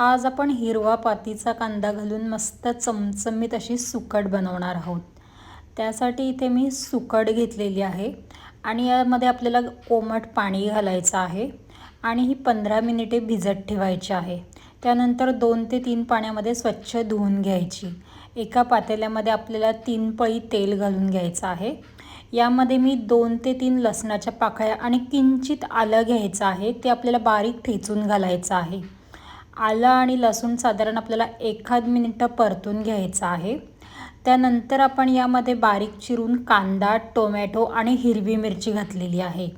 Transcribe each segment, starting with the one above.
आज आपण हिरवा पातीचा कांदा घालून मस्त चमचमीत अशी सुकट बनवणार आहोत. त्यासाठी इथे मी सुकट घेतलेली आहे आणि यामध्ये आपल्याला कोमट पाणी घालायचं आहे आणि ही पंधरा मिनिटे भिजत ठेवायची आहे. त्यानंतर दोन ते तीन पाण्यामध्ये स्वच्छ धुवून घ्यायची. एका पातेल्यामध्ये आपल्याला तीन पळी तेल घालून घ्यायचं आहे. यामध्ये मी दोन ते तीन लसणाच्या पाकळ्या आणि किंचित आलं घ्यायचं आहे. ते आपल्याला बारीक ठेचून घालायचं आहे. आलं आणि लसूण साधारण आपल्याला एखाद मिनिटं परतून घ्यायचं आहे. त्यानंतर आपण यामध्ये बारीक चिरून कांदा टोमॅटो आणि हिरवी मिरची घातलेली आहे.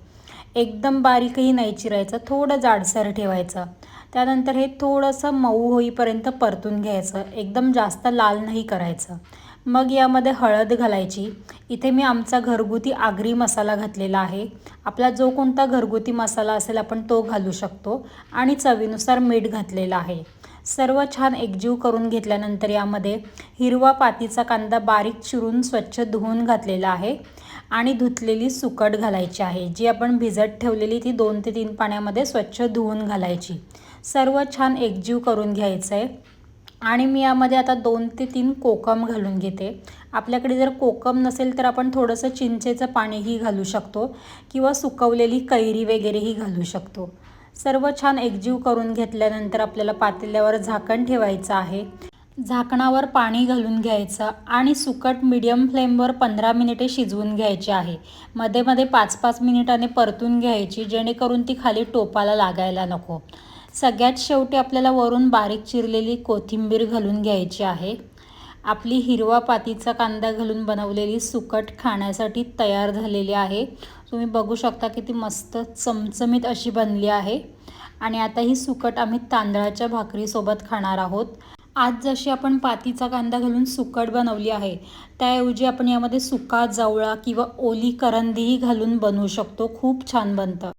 एकदम बारीकही नाही चिरायचं थोडं जाडसर ठेवायचं. त्यानंतर हे थोडंसं मऊ होईपर्यंत परतून घ्यायचं. एकदम जास्त लाल नाही करायचं. मग यामध्ये हळद घालायची. इथे मी आमचा घरगुती आगरी मसाला घातलेला आहे. आपला जो कोणता घरगुती मसाला असेल आपण तो घालू शकतो आणि चवीनुसार मीठ घातलेलं आहे. सर्व छान एकजीव करून घेतल्यानंतर यामध्ये हिरवा पातीचा कांदा बारीक चिरून स्वच्छ धुवून घातलेला आहे आणि धुतलेली सुकट घालायची आहे. जी आपण भिजत ठेवलेली ती दोन ते तीन पाण्यामध्ये स्वच्छ धुवून घालायची. सर्व छान एकजीव करून घ्यायचं आहे आणि मी यामध्ये आता दोन ते तीन कोकम घालून घेते. आपल्याकडे जर कोकम नसेल तर आपण थोडंसं चिंचेचं पाणीही घालू शकतो किंवा सुकवलेली कैरी वगैरेही घालू शकतो. सर्व छान एकजीव करून घेतल्यानंतर आपल्याला पातेल्यावर झाकण ठेवायचं आहे. झाकणावर पाणी घालून घ्यायचं आणि सुकट मीडियम फ्लेमवर पंधरा मिनिटे शिजवून घ्यायची आहे. मध्ये मध्ये पाच पाच मिनिटाने परतून घ्यायची जेणेकरून ती खाली टोपाला लागायला नको. सगळ्यात शेवटी आपल्याला वरून बारीक चिरलेली कोथिंबीर घालून घ्यायची आहे. आपली हिरवा पातीचा कांदा घालून बनवलेली सुकट खाण्यासाठी तयार झालेली आहे. तुम्ही बघू शकता किती मस्त चमचमीत अशी बनली आहे. आणि आता ही सुकट आम्ही तांदळाच्या भाकरीसोबत खाणार आहोत. आज जशी आपण पातीचा कांदा घालून सुकट बनवली आहे त्याऐवजी आपण यामध्ये सुका जावळा किंवा ओली करंदीही घालून बनवू शकतो. खूप छान बनतं.